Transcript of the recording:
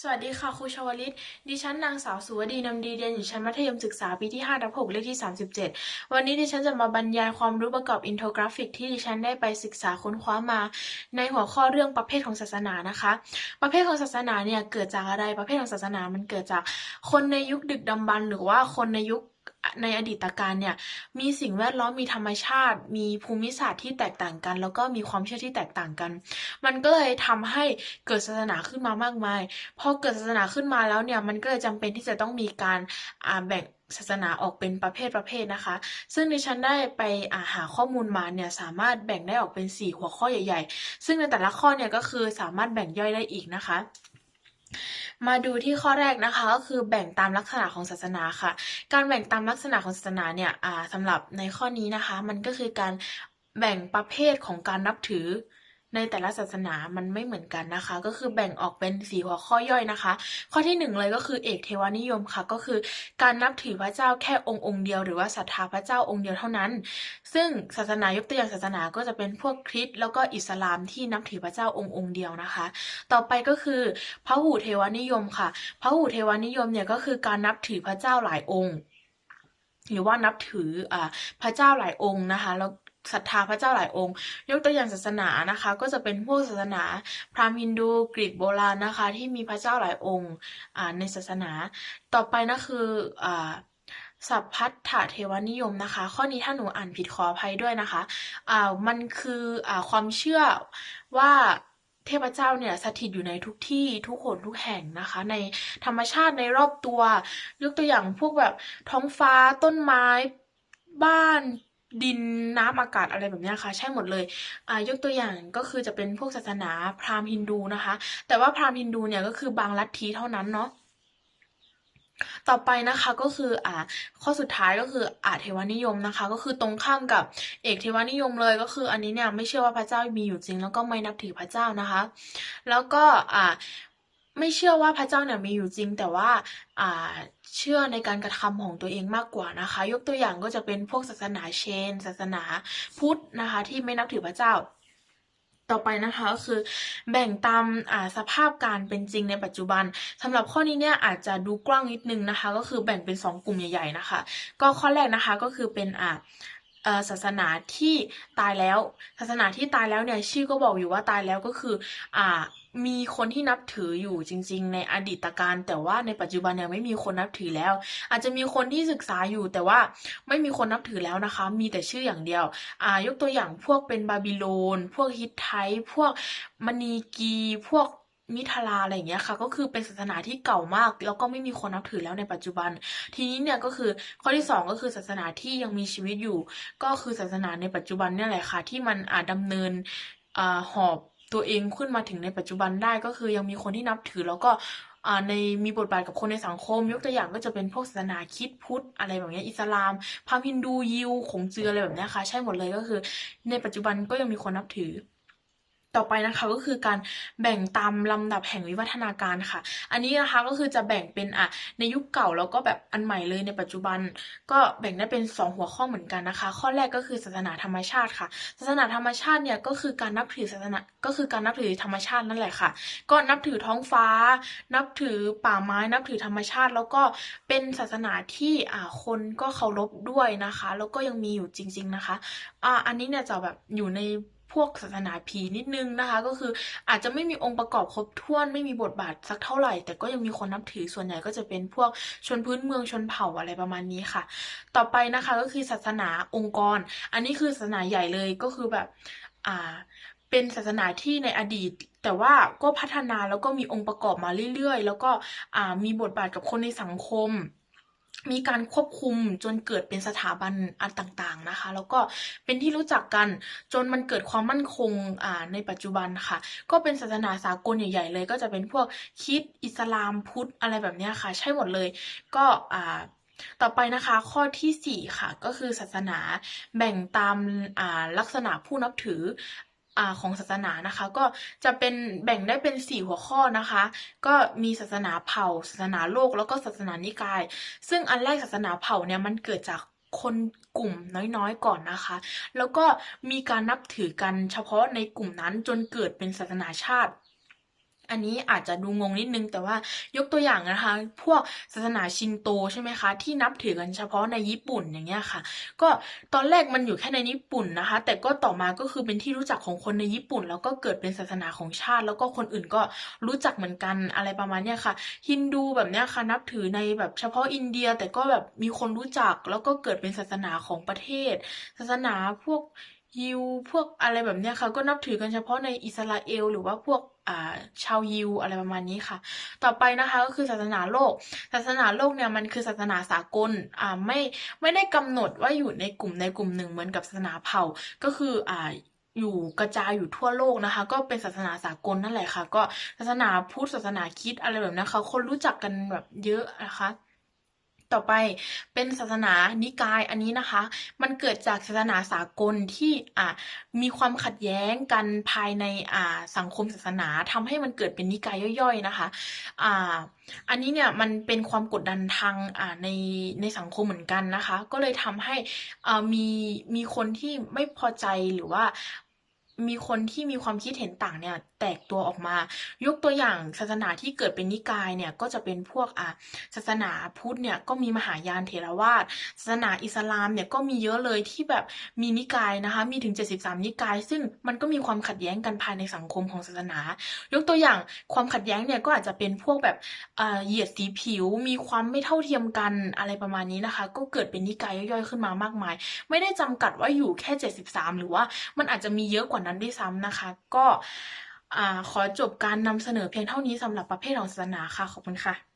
สวัสดีค่ะครูชวลิต ดิฉันนางสาวสุวดีนำดีเรียนอยู่ชั้นมัธยมศึกษาปีที่5ทับ6เลขที่ 37 วันนี้ดิฉันจะมาบรรยายความรู้ประกอบอินโฟกราฟิก ที่ดิฉันได้ไปศึกษาค้นคว้ามา ในหัวข้อเรื่องประเภทของศาสนานะคะ ประเภทของศาสนาเนี่ยเกิดจากอะไรประเภทของศาสนามันเกิดจาก คนในยุคดึกดำบรรหรือว่าคนในยุค ในอดีตการเนี่ยมีสิ่งแวดล้อมมีธรรมชาติ มีภูมิศาสตร์ที่แตกต่างกัน แล้วก็มีความเชื่อที่แตกต่างกัน มันก็เลยทำให้เกิดศาสนาขึ้นมามากมายพอเกิดศาสนาขึ้นมาแล้วเนี่ยมันก็เลยจำเป็นที่จะต้องมีการแบ่งศาสนาออกเป็นประเภทประเภทนะคะ ซึ่งดิฉันได้ไปาหาข้อมูลมาเนี่ยสามารถแบ่งได้ออกเป็น 4 หัวข้อใหญ่ ๆ ซึ่งในแต่ละข้อเนี่ยก็คือสามารถแบ่งย่อยได้อีกนะคะ มาดูที่ข้อแรกนะคะก็คือแบ่งตามลักษณะของศาสนาค่ะ การแบ่งตามลักษณะของศาสนาเนี่ยสำหรับในข้อนี้นะคะ มันก็คือการแบ่งประเภทของการนับถือ ในแต่ละศาสนามันไม่เหมือนกันนะคะ ก็คือแบ่งออกเป็นสี่หัวข้อย่อยนะคะ ข้อที่หนึ่งเลยก็คือเอกเทวานิยมค่ะ ก็คือการนับถือพระเจ้าแค่องค์องค์เดียว หรือว่าศรัทธาพระเจ้าองค์เดียวเท่านั้น ซึ่งศาสนายกตัวอย่างศาสนาก็จะเป็นพวกคริสต์แล้วก็อิสลามที่นับถือพระเจ้าองค์องค์เดียวนะคะ ต่อไปก็คือพระหูเทวานิยมค่ะพระหูเทวานิยมเนี่ยก็คือการนับถือพระเจ้าหลายองค์หรือว่านับถืออพระเจ้าหลายองค์นะคะแล้ว ศรัทธาพระเจ้าหลายองค์ ยกตัวอย่างศาสนานะคะ ก็จะเป็นพวกศาสนา พราหมณ์ฮินดูกรีกโบราณนะคะ ที่มีพระเจ้าหลายองค์ในศาสนา ต่อไปนะคืออ่าสัพพัทธเทวนิยมนะคะ ข้อนี้ถ้าหนูอ่านผิดขออภัยด้วยนะคะอ่ามันคืออ่าความเชื่อว่าเทพเจ้าเนี่ยสถิตอยู่ในทุกที่ทุกคนทุกแห่งนะคะ ในธรรมชาติในรอบตัว ยกตัวอย่างพวกแบบท้องฟ้าต้นไม้ บ้าน ดินน้ำอากาศอะไรแบบนี้ค่ะ ใช่หมดเลยยกตัวอย่างก็คือจะเป็นพวกศาสนาพราหมณ์ฮินดูนะคะ แต่ว่าพราหมณ์ฮินดูเนี่ยก็คือบางลัทธิเท่านั้นเนาะต่อไปนะคะก็คืออ่าข้อสุดท้ายก็คืออาเทวนิยมนะคะ ก็คือตรงข้ามกับเอกเทวนิยมเลยก็คืออันนี้เนี่ยไม่เชื่อว่าพระเจ้ามีอยู่จริง แล้วก็ไม่นับถือพระเจ้านะคะ แล้วก็อ่า ไม่เชื่อว่าพระเจ้าเนี่ยมีอยู่จริง แต่ว่าอ่าเชื่อในการกระทำของตัวเองมากกว่านะคะ ยกตัวอย่างก็จะเป็นพวกศาสนาเชน ศาสนาพุทธนะคะ ที่ไม่นับถือพระเจ้าต่อไปนะคะก็คือแบ่งตามอ่าสภาพการเป็นจริงในปัจจุบันสำหรับข้อนี้เนี่ยอาจจะดูกว้างนิดนึงนะคะ ก็คือแบ่งเป็นสองกลุ่มใหญ่ ๆนะคะ ก็ข้อแรกนะคะก็คือเป็นอ่าศาสนาที่ตายแล้ว ศาสนาที่ตายแล้วเนี่ยชื่อก็บอกอยู่ว่าตายแล้วก็คืออ่า มีคนที่นับถืออยู่จริง ๆ ในอดีตการ แต่ว่าในปัจจุบันเนี่ยไม่มีคนนับถือแล้ว อาจจะมีคนที่ศึกษาอยู่ แต่ว่าไม่มีคนนับถือแล้วนะคะ มีแต่ชื่ออย่างเดียวอ่ายกตัวอย่างพวกเป็นบาบิโลน พวกฮิตไทพวกมณีกีพวกมิถลาอะไรอย่างเงี้ยค่ะ ก็คือเป็นศาสนาที่เก่ามาก แล้วก็ไม่มีคนนับถือแล้วในปัจจุบัน ทีนี้เนี่ยก็คือข้อที่สองก็คือศาสนาที่ยังมีชีวิตอยู่ ก็คือศาสนาในปัจจุบันเนี่ยแหละค่ะที่มันอาจดำเนินอ่าหอบ ตัวเองขึ้นมาถึงในปัจจุบันได้ก็คือยังมีคนที่นับถือแล้วก็ในมีบทบาทกับคนในสังคม ยกตัวอย่างก็จะเป็นพวกศาสนาคิดพุทธอะไรแบบนี้อิสลามพราหมณ์ฮินดูยิวขงเจืออะไรแบบนี้ค่ะ ใช่หมดเลยก็คือ ในปัจจุบันก็ยังมีคนนับถือ ต่อไปนะคะก็คือการแบ่งตามลำดับแห่งวิวัฒนาการค่ะ อันนี้นะคะก็คือจะแบ่งเป็นอะในยุคเก่าแล้วก็แบบอันใหม่เลยในปัจจุบัน ก็แบ่งได้เป็นสองหัวข้อเหมือนกันนะคะ ข้อแรกก็คือศาสนาธรรมชาติค่ะ ศาสนาธรรมชาติเนี่ยก็คือการนับถือศาสนาก็คือการนับถือธรรมชาตินั่นแหละค่ะ ก็นับถือท้องฟ้า นับถือป่าไม้ นับถือธรรมชาติ แล้วก็เป็นศาสนาที่อ่าคนก็เคารพด้วยนะคะ แล้วก็ยังมีอยู่จริง ๆนะคะอ่าอันนี้เนี่ยจะแบบอยู่ใน พวกศาสนาผีนิดนึงนะคะ ก็คืออาจจะไม่มีองค์ประกอบครบถ้วนไม่มีบทบาทสักเท่าไหร่ แต่ก็ยังมีคนนับถือส่วนใหญ่ก็จะเป็นพวกชนพื้นเมืองชนเผ่าอะไรประมาณนี้ค่ะ ต่อไปนะคะก็คือศาสนาองค์กร อันนี้คือศาสนาใหญ่เลยก็คือแบบอ่าเป็นศาสนาที่ในอดีต แต่ว่าก็พัฒนาแล้วก็มีองค์ประกอบมาเรื่อยๆ แล้วก็อ่ามีบทบาทกับคนในสังคม มีการควบคุมจนเกิดเป็นสถาบันอันต่างๆนะคะ แล้วก็เป็นที่รู้จักกันจนมันเกิดความมั่นคงอ่าในปัจจุบันค่ะ ก็เป็นศาสนาสากลใหญ่ๆเลย ก็จะเป็นพวกคิดอิสลามพุทธอะไรแบบนี้ค่ะ ใช่หมดเลย ก็อ่าต่อไปนะคะข้อที่สี่ค่ะ ก็คือศาสนาแบ่งตามลักษณะผู้นับถือ ของศาสนานะคะ ก็จะเป็นแบ่งได้เป็นสี่หัวข้อนะคะ ก็มีศาสนาเผ่า ศาสนาโลกแล้วก็ศาสนานิกาย ซึ่งอันแรกศาสนาเผ่าเนี่ยมันเกิดจากคนกลุ่มน้อยๆก่อนนะคะ แล้วก็มีการนับถือกันเฉพาะในกลุ่มนั้นจนเกิดเป็นศาสนาชาติ อันนี้อาจจะดูงงนิดนึงแต่ว่ายกตัวอย่างนะคะ พวกศาสนาชินโตใช่ไหมคะ ที่นับถือกันเฉพาะในญี่ปุ่นอย่างเงี้ยค่ะ ก็ตอนแรกมันอยู่แค่ในญี่ปุ่นนะคะ แต่ก็ต่อมาก็คือเป็นที่รู้จักของคนในญี่ปุ่น แล้วก็เกิดเป็นศาสนาของชาติ แล้วก็คนอื่นก็รู้จักเหมือนกันอะไรประมาณเนี้ยค่ะ ฮินดูแบบเนี้ยค่ะนับถือในแบบเฉพาะอินเดีย แต่ก็แบบมีคนรู้จักแล้วก็เกิดเป็นศาสนาของประเทศ ศาสนาพวกยิวพวกอะไรแบบเนี้ยค่ะ ก็นับถือกันเฉพาะในอิสราเอล หรือว่าพวก ชาวยิวอะไรประมาณนี้ค่ะ ต่อไปนะคะก็คือศาสนาโลก ศาสนาโลกเนี่ยมันคือศาสนาสากลอ่าไม่ไม่ได้กำหนดว่าอยู่ในกลุ่มในกลุ่มหนึ่งเหมือนกับศาสนาเผ่าก็คืออ่าอยู่กระจายอยู่ทั่วโลกนะคะ ก็เป็นศาสนาสากลนั่นแหละค่ะ ก็ศาสนาพุทธศาสนาคิดอะไรแบบนี้ค่ะคนรู้จักกันแบบเยอะนะคะ ต่อไปเป็นศาสนานิกายอันนี้นะคะ มันเกิดจากศาสนาสากลที่อ่ามีความขัดแย้งกันภายในอ่าสังคมศาสนาทำให้มันเกิดเป็นนิกายย่อยๆนะคะอ่าอันนี้เนี่ยมันเป็นความกดดันทางอ่าในในสังคมเหมือนกันนะคะ ก็เลยทำให้อ่ามีมีคนที่ไม่พอใจหรือว่า มีคนที่มีความคิดเห็นต่างเนี่ยแตกตัวออกมา ยกตัวอย่างศาสนาที่เกิดเป็นนิกายเนี่ยก็จะเป็นพวกอ่าศาสนาพุทธเนี่ยก็มีมหายานเถรวาทศาสนาอิสลามเนี่ยก็มีเยอะเลยที่แบบมีนิกายนะคะ มีถึง 73 นิกาย ซึ่งมันก็มีความขัดแย้งกันภายในสังคมของศาสนา ยกตัวอย่างความขัดแย้งเนี่ยก็อาจจะเป็นพวกแบบอ่าเหยียดสีผิว มีความไม่เท่าเทียมกันอะไรประมาณนี้นะคะ ก็เกิดเป็นนิกายย่อยๆขึ้นมามากมาย ไม่ได้จำกัดว่าอยู่แค่ 73 หรือว่ามันอาจจะมีเยอะกว่านั้นด้วยซ้ำนะคะ ก็อขอจบการนำเสนอเพียงเท่านี้สำหรับประเภทของศาสนาค่ะ ขอบคุณค่ะ